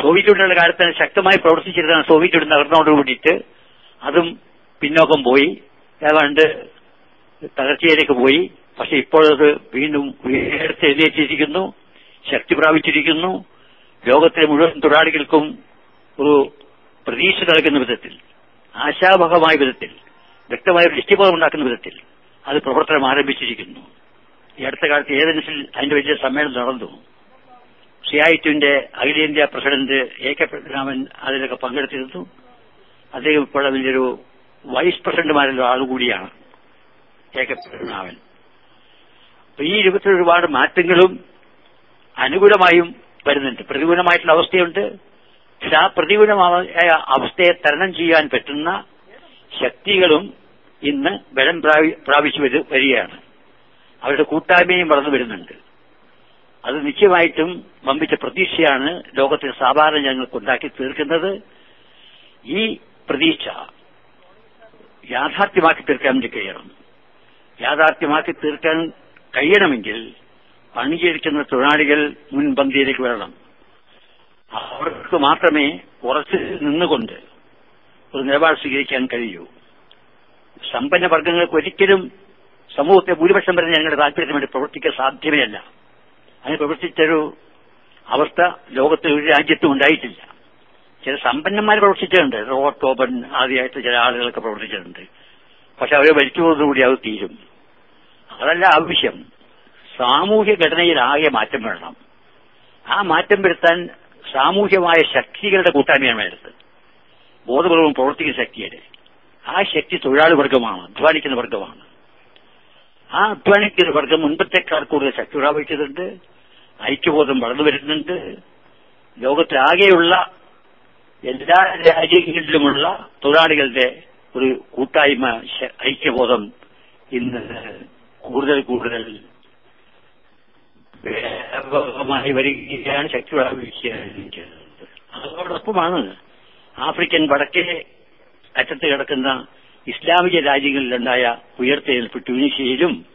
Soviet യൂണിയനുള്ള കാലത്ത് ശക്തമായി പ്രവർത്തിച്ചിരുന്ന സോവിയറ്റ് യൂണിയൻ തകർന്നോട് കൂടിയിട്ട്. അതും പിന്നോക്കം പോയി. ഏതാണ്ട് തകർച്ചയിലേക്ക് പോയി. പക്ഷെ ഇപ്പോഴത് വീണ്ടും ഉയർത്തെഴുന്നേറ്റിരിക്കുന്നു ശക്തി പ്രാപിച്ചിരിക്കുന്നു. ലോകത്തിലെ മുഴുവൻ തൊഴിലാളികൾക്കും ഒരു പ്രതീക്ഷ നൽകുന്ന വിധത്തിൽ ആശാവഹമായ വിധത്തിൽ വ്യക്തമായ ദൃഷ്ടിബോധം ഉണ്ടാക്കുന്ന വിധത്തിൽ അത് പ്രവർത്തനം ആരംഭിച്ചിരിക്കുന്നു. ഈ അടുത്ത കാലത്ത് ഏതെങ്കിലും അതിന്റെ വലിയ സമ്മേളനം നടന്നു. സിഐറ്റുവിന്റെ അഖിലേന്ത്യാ പ്രസിഡന്റ് എ കെ പത്മനാഭൻ അതിലൊക്കെ പങ്കെടുത്തിരുന്നു. അദ്ദേഹം ഇപ്പോൾ അതിന്റെ ഒരു വൈസ് പ്രസിഡന്റുമാരിൽ ആളുകൂടിയാണ് എ കെ പത്മനാഭൻ അപ്പൊ ഈ രൂപത്തിൽ ഒരുപാട് മാറ്റങ്ങളും അനുകൂലമായും വരുന്നുണ്ട്. പ്രതികൂലമായിട്ടുള്ള അവസ്ഥയുണ്ട്. പക്ഷെ ആ പ്രതികൂലമായ അവസ്ഥയെ തരണം ചെയ്യാൻ പറ്റുന്ന ശക്തികളും ഇന്ന് ബലം പ്രാപിച്ചു വരികയാണ്. അവരുടെ കൂട്ടായ്മയും വളർന്നു വരുന്നുണ്ട്. അത് നിശ്ചയമായിട്ടും വമ്പിച്ച പ്രതീക്ഷയാണ് ലോകത്തെ സാധാരണ ജനങ്ങൾക്ക് ഉണ്ടാക്കി തീർക്കുന്നത്. ഈ പ്രതീക്ഷ യാഥാർത്ഥ്യമാക്കി തീർക്കാൻ വേണ്ടി കഴിയണം. യാഥാർത്ഥ്യമാക്കി തീർക്കാൻ കഴിയണമെങ്കിൽ പണിചേരിക്കുന്ന തൊഴിലാളികൾ മുൻപന്തിയിലേക്ക് വരണം. അവർക്ക് മാത്രമേ ഉറച്ചു നിന്നുകൊണ്ട് ഒരു നിലപാട് സ്വീകരിക്കാൻ കഴിയൂ. സമ്പന്ന വർഗങ്ങൾക്ക് ഒരിക്കലും സമൂഹത്തെ ഭൂരിപക്ഷം വരെ ഞങ്ങളുടെ താല്പര്യത്തിന് വേണ്ടി പ്രവർത്തിക്കാൻ സാധ്യമേ അല്ല അതിന് പ്രവർത്തിച്ചൊരു അവസ്ഥ ലോകത്തെ ഒരു രാജ്യത്തും ഉണ്ടായിട്ടില്ല. ചില സമ്പന്നന്മാർ പ്രവർത്തിച്ചിട്ടുണ്ട്. റോബർട്ട് ഓബൻ ആദ്യമായിട്ട് ചില ആളുകളൊക്കെ പ്രവർത്തിച്ചിട്ടുണ്ട്. പക്ഷെ അവരെ ഭരിക്കുന്നതോടുകൂടി അത് തീരും. അതല്ല ആവശ്യം. സാമൂഹ്യ ഘടനയിൽ ആകെ മാറ്റം വേണം ആ മാറ്റം വരുത്താൻ സാമൂഹ്യമായ ശക്തികളുടെ കൂട്ടായ്മയാണ് വേണ്ടത്. ബോധപൂർവം പ്രവർത്തിക്കുന്ന ശക്തിയുടെ. ആ ശക്തി തൊഴിലാളി വർഗമാണ് അധ്വാനിക്കുന്ന വർഗമാണ്. ആ അധ്വാനിക്കുന്ന വർഗം മുൻപത്തേക്കാൾ കൂടുതൽ ശക്തി പ്രാപിച്ചിട്ടുണ്ട് ഐക്യബോധം വളർന്നു വരുന്നുണ്ട്. ലോകത്തിലാകെയുള്ള എല്ലാ രാജ്യങ്ങളിലുമുള്ള തൊഴിലാളികളുടെ ഒരു കൂട്ടായ്മ ഐക്യബോധം ഇന്ന് കൂടുതൽ കൂടുതൽ വ്യാപകമായി വരികയാണ് ശക്തി പ്രാപിക്കുകയാണ് അതോടൊപ്പമാണ് ആഫ്രിക്കൻ വടക്കേ അറ്റത്ത് കിടക്കുന്ന ഇസ്ലാമിക രാജ്യങ്ങളിലുണ്ടായ ഉയർത്തെഴുപ്പ് ട്യൂണീഷ്യയിലും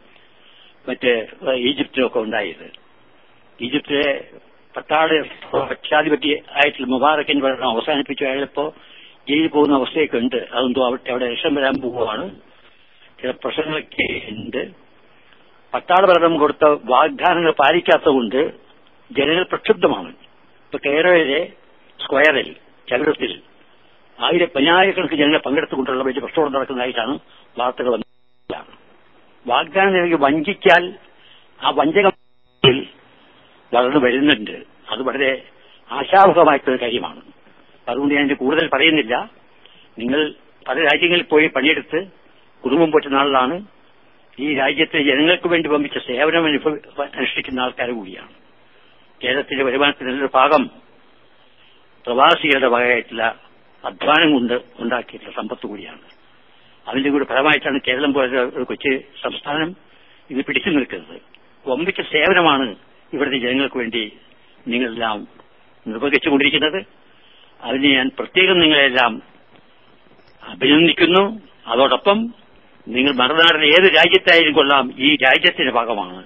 മറ്റ് ഈജിപ്തിലുമൊക്കെ ഉണ്ടായത്. ഈജിപ്തിലെ പട്ടാള പക്ഷാധിപത്യ ആയിട്ടുള്ള മുബാറക്കിൻ ഭരണം അവസാനിപ്പിച്ചു അയാളിപ്പോ ജയിലിൽ പോകുന്ന അവസ്ഥയൊക്കെ ഉണ്ട്. അതെന്തോ അവിടെ അവിടെ രക്ഷം വരാൻ പോവുകയാണ്. ചില പ്രശ്നങ്ങളൊക്കെ ഉണ്ട്. പട്ടാള ഭരണം കൊടുത്ത വാഗ്ദാനങ്ങൾ പാലിക്കാത്തതുകൊണ്ട് ജനങ്ങൾ പ്രക്ഷുബ്ധമാണ്. ഇപ്പൊ കേരളയിലെ സ്ക്വയറിൽ ചതുരത്തിൽ ആയിരം പതിനായിരക്കണക്കിന് ജനങ്ങളെ പങ്കെടുത്തുകൊണ്ടുള്ള വലിയ പ്രശ്നം നടക്കുന്നതായിട്ടാണ് വാർത്തകൾ വാഗ്ദാനം നൽകി വഞ്ചിച്ചാൽ ആ വഞ്ചക വളർന്നു വരുന്നുണ്ട്. അത് വളരെ ആശാവഹമായിട്ടുള്ള കാര്യമാണ്. അതുകൊണ്ട് ഞാൻ കൂടുതൽ പറയുന്നില്ല. നിങ്ങൾ പല രാജ്യങ്ങളിൽ പോയി പണിയെടുത്ത് കുടുംബം പോറ്റുന്ന ആളാണ് ഈ രാജ്യത്തെ ജനങ്ങൾക്ക് വേണ്ടി പമ്പിച്ച സേവനം അനുഷ്ഠിക്കുന്ന ആൾക്കാർ കൂടിയാണ്. കേരളത്തിന്റെ വരുമാനത്തിന്റെ ഭാഗം പ്രവാസികളുടെ വകയായിട്ടുള്ള അധ്വാനം കൊണ്ട് ഉണ്ടാക്കിയിട്ടുള്ള സമ്പത്ത് കൂടിയാണ്. അതിന്റെ കൂടെ ഫലമായിട്ടാണ് കേരളം പോലെ ഒരു കൊച്ചു സംസ്ഥാനം ഇത് പിടിച്ചു നിൽക്കുന്നത്. ഒമ്പിച്ച സേവനമാണ് ഇവിടുത്തെ ജനങ്ങൾക്ക് വേണ്ടി നിങ്ങളെല്ലാം നിർവഹിച്ചുകൊണ്ടിരിക്കുന്നത് അതിന് ഞാൻ പ്രത്യേകം നിങ്ങളെല്ലാം അഭിനന്ദിക്കുന്നു. അതോടൊപ്പം നിങ്ങൾ മറുനാടിലെ ഏത് രാജ്യത്തായാലും കൊള്ളാം. ഈ രാജ്യത്തിന്റെ ഭാഗമാണ്.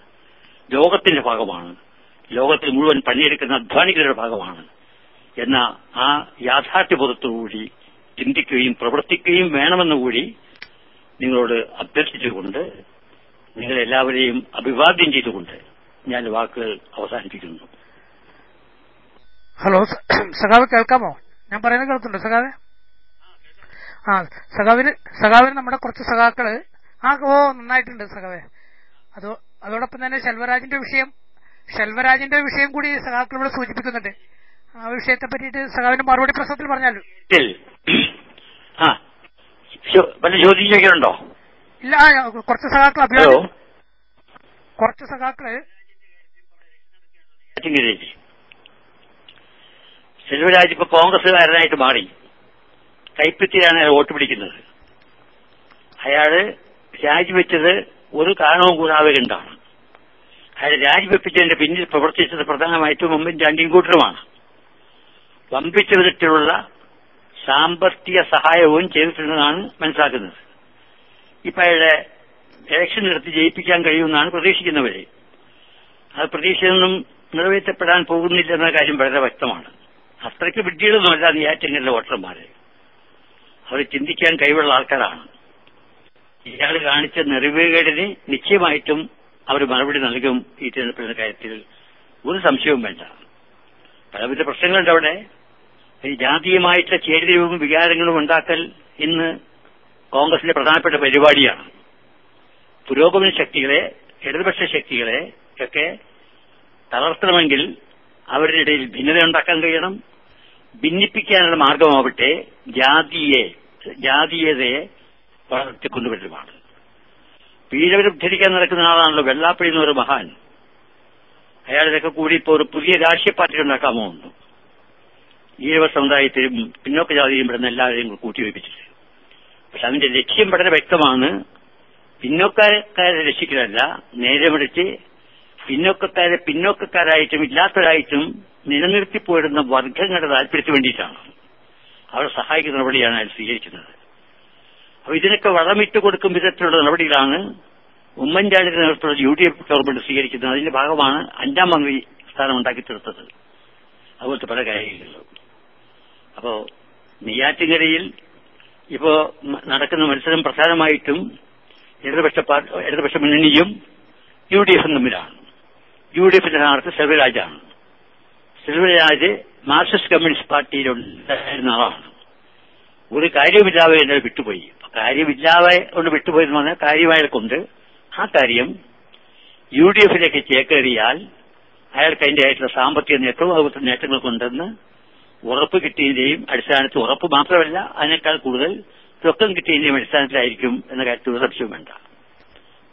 ലോകത്തിന്റെ ഭാഗമാണ്. ലോകത്തിൽ മുഴുവൻ പണിയെടുക്കുന്ന അധ്വാനികളുടെ ഭാഗമാണ്. എന്ന ആ യാഥാർത്ഥ്യബോധത്തോടുകൂടി ചിന്തിക്കുകയും പ്രവർത്തിക്കുകയും വേണമെന്നുകൂടി നിങ്ങളോട് അഭ്യർത്ഥിച്ചുകൊണ്ട് നിങ്ങളെല്ലാവരെയും അഭിവാദ്യം ചെയ്തുകൊണ്ട് ഞാൻ വാക്കുകൾ അവസാനിപ്പിക്കുന്നു. ഹലോ സഖാവ് കേൾക്കാമോ? ഞാൻ പറയുന്നത് കേൾക്കുന്നുണ്ടോ സഖാവ്? ആ സഖാവിന് സഖാവിന് നമ്മുടെ കുറച്ച് സഖാക്കൾ ആ ഓ നന്നായിട്ടുണ്ട് സഖാവേ. അതോ അതോടൊപ്പം തന്നെ ശെൽവരാജിന്റെ വിഷയം ശെൽവരാജിന്റെ വിഷയം കൂടി സഖാക്കൾ ഇവിടെ സൂചിപ്പിക്കുന്നുണ്ട്. ആ വിഷയത്തെ പറ്റിയിട്ട് സഖാവിന്റെ മറുപടി പ്രശ്നത്തിൽ പറഞ്ഞാലോ? വല്ല ചോദ്യം ഇല്ല കുറച്ച് സഖാക്കൾ അഭിപ്രായം കുറച്ച് സഖാക്കൾ സെൽവരാജ് ഇപ്പൊ കോൺഗ്രസുകാരനായിട്ട് മാറി. കൈപ്പറ്റിയാണ് അയാൾ വോട്ട് പിടിക്കുന്നത്. അയാൾ രാജിവെച്ചത് ഒരു കാരണവും കൂടാതെ കണ്ടാണ്. അയാൾ രാജിവെപ്പിച്ചതിന്റെ പിന്നിൽ പ്രവർത്തിച്ചത് പ്രധാനമായിട്ടും ഉമ്മൻചാണ്ടിയും കൂട്ടരുമാണ് വമ്പിച്ച വിധത്തിലുള്ള സാമ്പത്തിക സഹായവും ചെയ്തിട്ടുണ്ടെന്നാണ് മനസ്സിലാക്കുന്നത്. ഇപ്പൊ അയാളെ ഇലക്ഷൻ നടത്തി ജയിപ്പിക്കാൻ കഴിയുമെന്നാണ് പ്രതീക്ഷിക്കുന്നവരെ അത് പ്രതീക്ഷയൊന്നും നിറവേറ്റപ്പെടാൻ പോകുന്നില്ല എന്ന കാര്യം വളരെ വ്യക്തമാണ്. അത്രയ്ക്ക് വിഡ്ഢികളൊന്നുമല്ല നെയ്യാറ്റിങ്ങലിലെ വോട്ടർമാരെ. അവർ ചിന്തിക്കാൻ കഴിവുള്ള ആൾക്കാരാണ്. ഇയാൾ കാണിച്ച നിറവേകേടിന് നിശ്ചയമായിട്ടും അവർ മറുപടി നൽകും ഈ തിരഞ്ഞെടുപ്പിന്റെ കാര്യത്തിൽ. ഒരു സംശയവും വേണ്ട. പലവിധ പ്രശ്നങ്ങളുണ്ട് അവിടെ. ജാതീയമായിട്ടുള്ള ചേരിതിരിവും വികാരങ്ങളും ഉണ്ടാക്കൽ ഇന്ന് കോൺഗ്രസിന്റെ പ്രധാനപ്പെട്ട പരിപാടിയാണ്. പുരോഗമന ശക്തികളെ ഇടതുപക്ഷ ശക്തികളെ ഒക്കെ തളർത്തണമെങ്കിൽ അവരുടെ ഇടയിൽ ഭിന്നത ഉണ്ടാക്കാൻ കഴിയണം. ഭിന്നിപ്പിക്കാനുള്ള മാർഗമാവട്ടെ ജാതിയെ ജാതീയതയെ വളർത്തിക്കൊണ്ടുവരലുമാണ് ഉദ്ധരിക്കാൻ നടക്കുന്ന ആളാണല്ലോ വെള്ളാപ്പള്ളി എന്നൊരു മഹാൻ. അയാളിതൊക്കെ കൂടി ഇപ്പോൾ ഒരു പുതിയ രാഷ്ട്രീയ പാർട്ടി ഉണ്ടാക്കാമോ പോകുന്നു ഈഴവ സമുദായത്തിലും പിന്നോക്ക ജാതിയിലും പെടുന്ന എല്ലാവരെയും കൂടി കൂട്ടിവെപ്പിച്ചിട്ട് പക്ഷെ അതിന്റെ ലക്ഷ്യം വളരെ വ്യക്തമാണ് പിന്നോക്കക്കാരെ രക്ഷിക്കലല്ല നേരെ മറിച്ച് പിന്നോക്കക്കാരെ പിന്നോക്കക്കാരായിട്ടും ഇല്ലാത്തവരായിട്ടും നിലനിർത്തിപ്പോയിടുന്ന വർഗങ്ങളുടെ താല്പര്യത്തിന് വേണ്ടിയിട്ടാണ്. അവരെ സഹായിക്കുന്ന നടപടിയാണ് അയാൾ സ്വീകരിക്കുന്നത്. അപ്പൊ ഇതിനൊക്കെ വളമിട്ട് കൊടുക്കും വിധത്തിലുള്ള നടപടികളാണ് ഉമ്മൻചാണ്ടിയുടെ നേതൃത്വത്തിൽ യു ഡി എഫ് ഗവൺമെന്റ് സ്വീകരിക്കുന്നത്. അതിന്റെ ഭാഗമാണ് അഞ്ചാം മന്ത്രി സ്ഥാനം ഉണ്ടാക്കി തീർത്തത്. അതുപോലത്തെ പല കാര്യങ്ങളിലും. അപ്പോ നെയ്യാറ്റിങ്കരയിൽ ഇപ്പോ നടക്കുന്ന മത്സരം പ്രധാനമായിട്ടും ഇടതുപക്ഷ ഇടതുപക്ഷ മുന്നണിയും യു ഡി എഫും തമ്മിലാണ്. യു ഡി എഫിന്റെ സ്ഥാനാർത്ഥി സെൽവരാജാണ്. സെൽവരാജ് മാർക്സിസ്റ്റ് കമ്മ്യൂണിസ്റ്റ് പാർട്ടിയിലുണ്ടായിരുന്ന ആളാണ്. ഒരു കാര്യമില്ലാതെ എന്നെ വിട്ടുപോയി. കാര്യമില്ലാതെ കൊണ്ട് വിട്ടുപോയി എന്ന് പറഞ്ഞാൽ കാര്യമായ ആ കാര്യം യു ഡി എഫിലേക്ക് ചേക്കേറിയാൽ അയാൾക്ക് അതിന്റെ ആയിട്ടുള്ള സാമ്പത്തിക നേട്ടവും അതുപോലത്തെ നേട്ടങ്ങൾക്കുണ്ടെന്ന് ഉറപ്പ് കിട്ടിയതിന്റെയും അടിസ്ഥാനത്തിൽ ഉറപ്പ് മാത്രമല്ല അതിനേക്കാൾ കൂടുതൽ രൊക്കം കിട്ടിയതിന്റെയും അടിസ്ഥാനത്തിലായിരിക്കും എന്ന കാര്യത്തിൽ സംശയം വേണ്ട.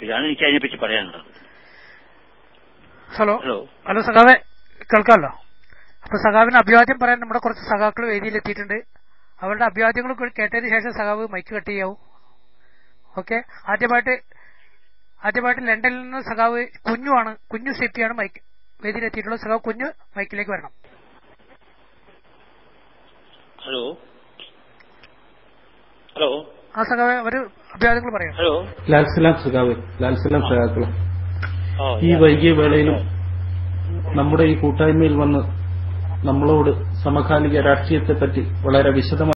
ഇതാണ് എനിക്ക് അതിനെപ്പറ്റി പറയാനുള്ളത്. ഹലോ. ഹലോ. ഹലോ സഖാവെ കേൾക്കാമല്ലോ? അപ്പൊ സഖാവിന് അഭിവാദ്യം പറയാൻ നമ്മുടെ കുറച്ച് സഖാക്കൾ വേദിയിലെത്തിയിട്ടുണ്ട്. അവരുടെ അഭിവാദ്യങ്ങൾ കൂടി കേട്ടതിന് ശേഷം സഖാവ് മൈക്ക് കട്ട് ചെയ്യാവും. ഓക്കെ? ആദ്യമായിട്ട് ആദ്യമായിട്ട് ലണ്ടനിൽ നിന്ന് സഖാവ് കുഞ്ഞുവാണ് കുഞ്ഞു സിപ്പിയാണ് മൈക്ക് വേദിയിലെത്തിയിട്ടുള്ളത്. സഖാവ് കുഞ്ഞു മൈക്കിലേക്ക് വരണം. ഹലോ ഹലോ ആ സഖാവ് ഒരു അഭിവാദ്യങ്ങൾ പറയാം. ഹലോ ലാൽസലാം സുഖാവ് ലാൽസലാം സഖാക്കളും. ഈ വൈകിയ വേളയിലും നമ്മുടെ ഈ കൂട്ടായ്മയിൽ വന്ന് നമ്മളോട് സമകാലിക രാഷ്ട്രീയത്തെപ്പറ്റി വളരെ വിശദമായി